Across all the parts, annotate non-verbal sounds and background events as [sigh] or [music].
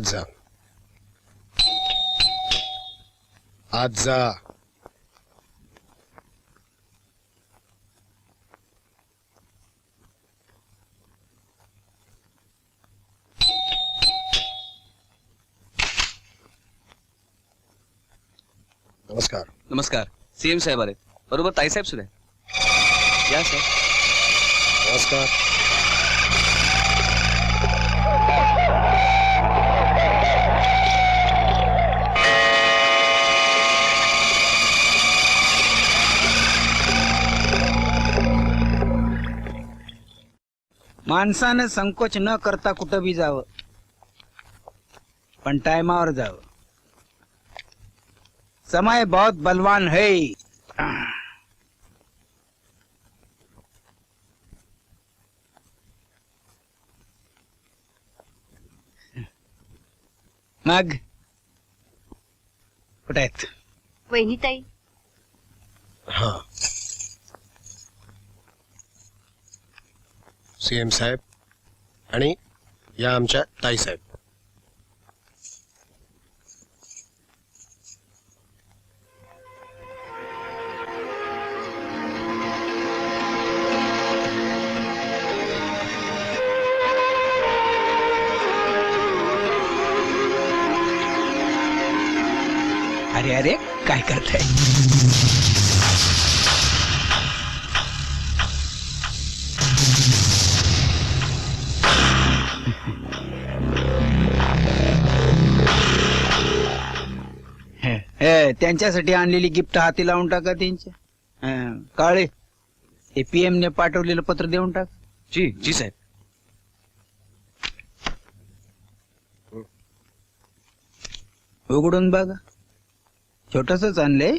आज। जा आज। जा नमस्कार। नमस्कार। सीएम साहेब आले बरोबर ताईसाहेब सुद्धा आहे. या सर? नमस्कार। माणसानं संकोच न करता कुठं बी जावं. पण टायमावर जावं. समय बहुत बलवान है. मग? कुठे आहेत? वहिनीताई. हा. सीएम साहेब आणि या आमच्या ताईसाहेब अरे अरे काय करताय? हे, त्यांच्यासाठी आणलेली गिफ्ट हाती लावून टाका त्यांच्या हं, काळे. हे पीएम ने पाठवलेलं पत्र देऊन टाक. जी जी साहेब. उघडून बघा. छोटसच आणलंय.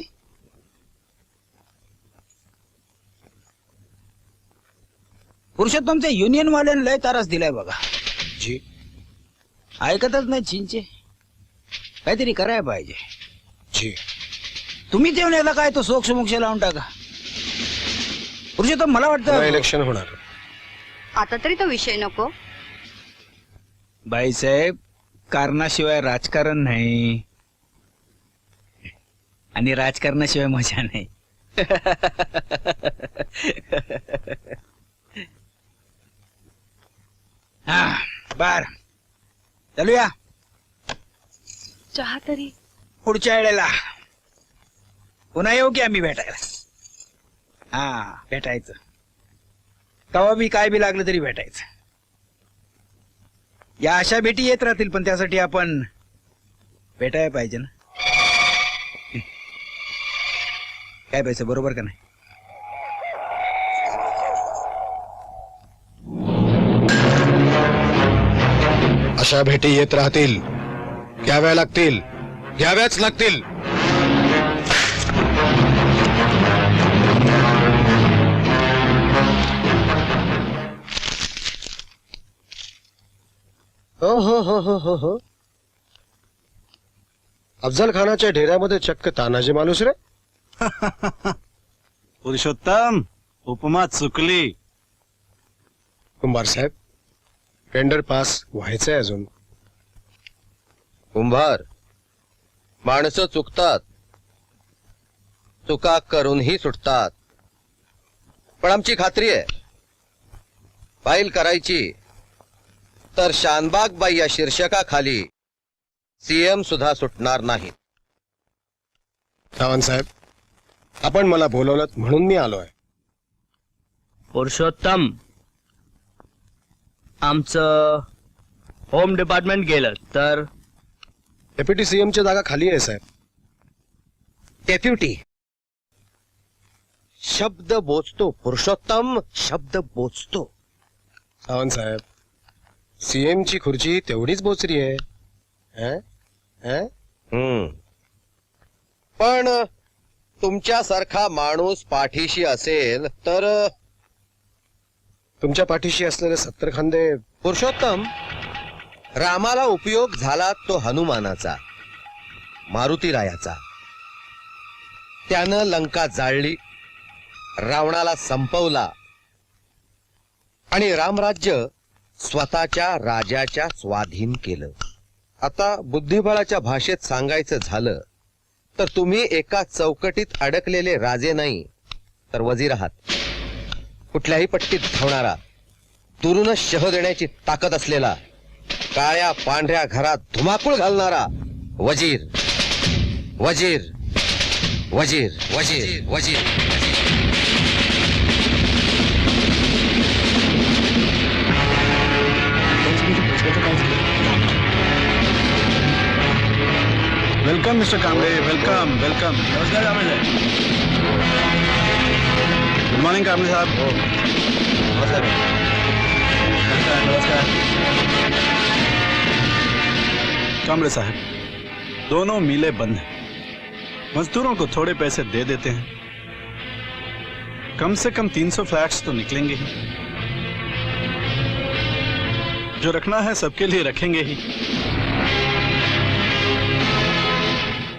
पुरुषोत्तमच्या युनियन वाल्यानं लय तारास दिलाय बघा. जी. ऐकतच नाही चिंचे. काहीतरी करायला पाहिजे. जी। तुम्ही देऊन याला काय तो सोक्ष मोक्ष लावून टाका. पुरुषोत्तम मला पुन्हा वाटतं इलेक्शन होणार. आता तरी तो विषय नको. बाईसाहेब कारणाशिवाय राजकारण नाही. आणि राजकारणाशिवाय मजा नाही. हा बर. चालूया. चहा तरी. पुढच्या वेळेला. पुन्हा येऊ की आम्ही भेटायला? हा भेटायचं. कवा बी काय बी लागलं तरी भेटायचं. या अशा भेटी येत राहतील पण त्यासाठी आपण भेटायला पाहिजे ना. काय पाहिजे बरोबर का नाही? अशा भेटी येत राहतील घ्याव्या लागतील. घ्याव्याच लागतील. हो हो हो हो हो हो. अफजल खानाच्या ढेऱ्यामध्ये चक्क तानाजी मालूस रे. [laughs] पुरुषोत्तम उपमा चुकली. कुंभार साहेब टेंडर पास व्हायचंय अजून. कुंभार माणसं चुकतात. चुका करूनही सुटतात. पण आमची खात्री आहे. फाईल करायची. तर शानबाग बाई या शीर्षकाखाली सीएम सुद्धा सुटणार नाहीत सावंत साहेब आपण मला बोलवलं म्हणून मी आलोय. पुरुषोत्तम आमचं होम डिपार्टमेंट गेलं तर डेप्युटी सीएमची जागा खाली आहे साहेब डेप्युटी शब्द बोचतो पुरुषोत्तम शब्द बोचतो सावंत साहेब सीएम ची खुर्ची तेवढीच बोचरी आहे हं? हं? हम्म. पण तुमच्यासारखा माणूस पाठीशी असेल तर तुमच्या पाठीशी असलेले सत्तर खांदे पुरुषोत्तम रामाला उपयोग झाला तो हनुमानाचा मारुतीरायाचा. त्यानं लंका जाळली रावणाला संपवला आणि रामराज्य स्वतःच्या राजाच्या स्वाधीन केलं. आता बुद्धिबळाच्या भाषेत सांगायचं झालं तर तुम्ही एका चौकटीत अडकलेले राजे नाही तर वजीर आहात. कुठल्याही पट्टीत धावणारा दुरूनच शह देण्याची ताकद असलेला काळ्या पांढऱ्या घरात धुमाकूळ घालणारा वजीर. वजीर. वजीर. वजीर. वजीर. Welcome mister Kamble. Welcome welcome. नमस्कार कांबळे गुड मॉर्निंग कांबळे साहब. नमस्कार नमस्कार. कांबळे साहब दोनों मिले बंद हैं। मजदूरों को थोड़े पैसे दे देते हैं। कम से कम 300 फ्लैट्स तो निकलेंगे ही। जो रखना है सबके लिए रखेंगे ही।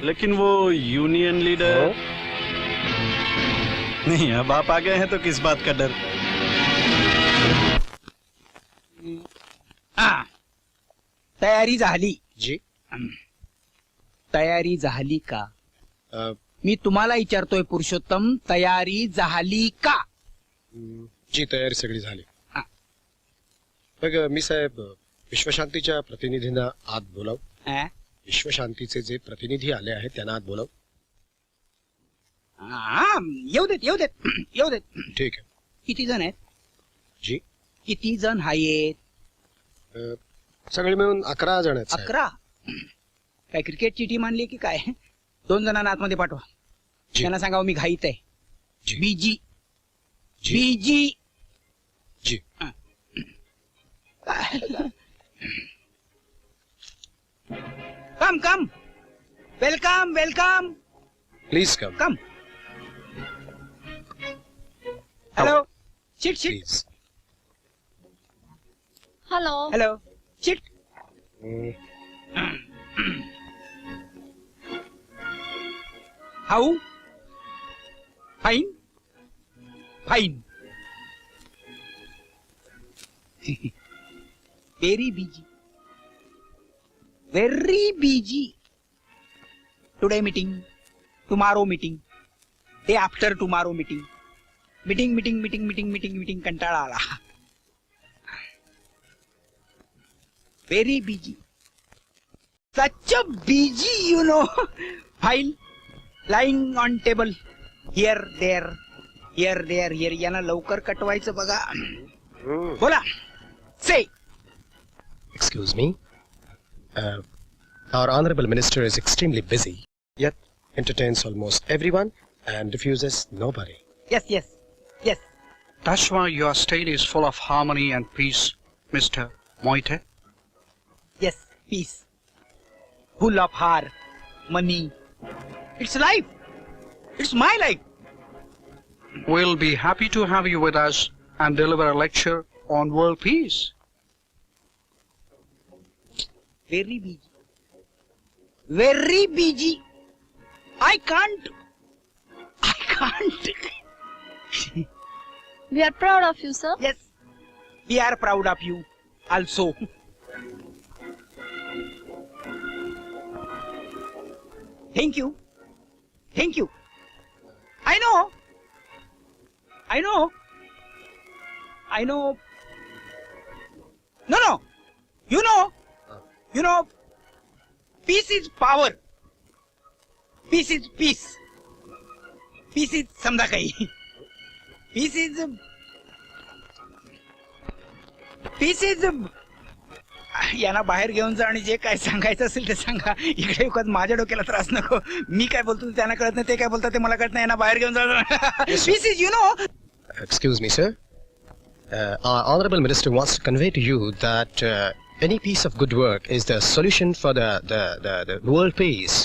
लेकिन वो यूनियन लीडर नहीं अब आप आ गए हैं तो किस बात का डर? हा। तयारी झाली जी तयारी झाली का? मी तुम्हाला विचारतोय पुरुषोत्तम तयारी झाली का? जी तयारी सगळी झाली. हा. मग मी साहेब विश्वशांतीच्या प्रतिनिधींना आत बोलाव? विश्वशांतीचे जे प्रतिनिधी आले आहेत त्यांना आत बोलाव. हा, येऊ देत येऊ देत येऊ देत. ठीक आहे. किती जण आहेत? जी. किती जण आहेत? अ, सगळे मिळून अकरा जण आहेत साहेब. अकरा? काय क्रिकेटची टीम आणली की काय? दोन जणांना आतमध्ये पाठवा. जी. त्यांना सांगा मी घाईत आहे. जी. बीजी. जी. Busy. G. Come come welcome welcome please come come hello sit sit please hello hello sit how fine fine very busy very busy today meeting tomorrow meeting day after tomorrow meeting meeting meeting meeting meeting meeting meeting कंटाळा आला. very busy. Such a busy, you know. [laughs] File lying on table. Here, there, here, there, here. यांना लवकर कटवायचं बघा बोला से Excuse me. Uh, our honorable minister is extremely busy, yet entertains almost everyone and refuses nobody. Yes yes yes That's why your state is full of harmony and peace, Mr. Moite. peace, full of her money. It's life. It's my life. We'll be happy to have you with us and deliver a lecture on world peace. Very busy. Very busy. I can't. [laughs] I can't. we are proud of you, sir. Yes. We are proud of you also. [laughs] Thank you. Thank you. I know. I know. I know. No, no. You know. You know. Peace is power. Peace is peace. Peace is समजा काही Peace is Peace is यांना बाहेर घेऊन जा आणि जे काय सांगायचं असेल ते सांगा. इकडे उगाच माझ्या डोक्याला त्रास नको. मी काय बोलतो ते त्यांना कळत नाही ते काय बोलतात ते मला कळत नाही. यांना बाहेर घेऊन जा. Peace is you know Excuse me, sir. Uh, our honorable minister wants to convey to you that uh, any piece of good work is the solution for the, the, the, the world peace.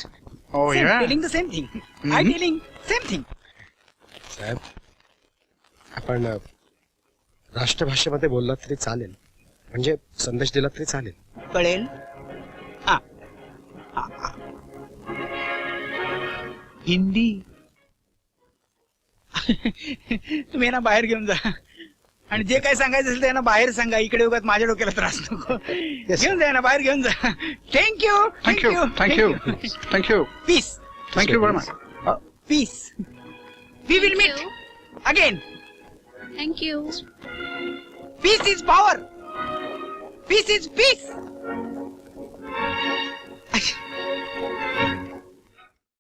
Oh, yeah. Telling the same thing I telling same thing साहेब आपण अ, राष्ट्रभाषेमध्ये बोललात तरी चालेल. म्हणजे संदेश दिला तरी चालेल. कळेल? हा हा, हा. हिंदी. [laughs] तुम्ही यांना बाहेर घेऊन जा. आणि जे काय सांगायचं असेल ते यांना बाहेर सांगा. इकडे उगाच माझ्या डोक्याला त्रास नको. घेऊन जा यांना बाहेर घेऊन जा. Thank you Thank you. Thank you. Thank you. Piece Thank you very much. Piece we will meet again thank you peace is power peace is piece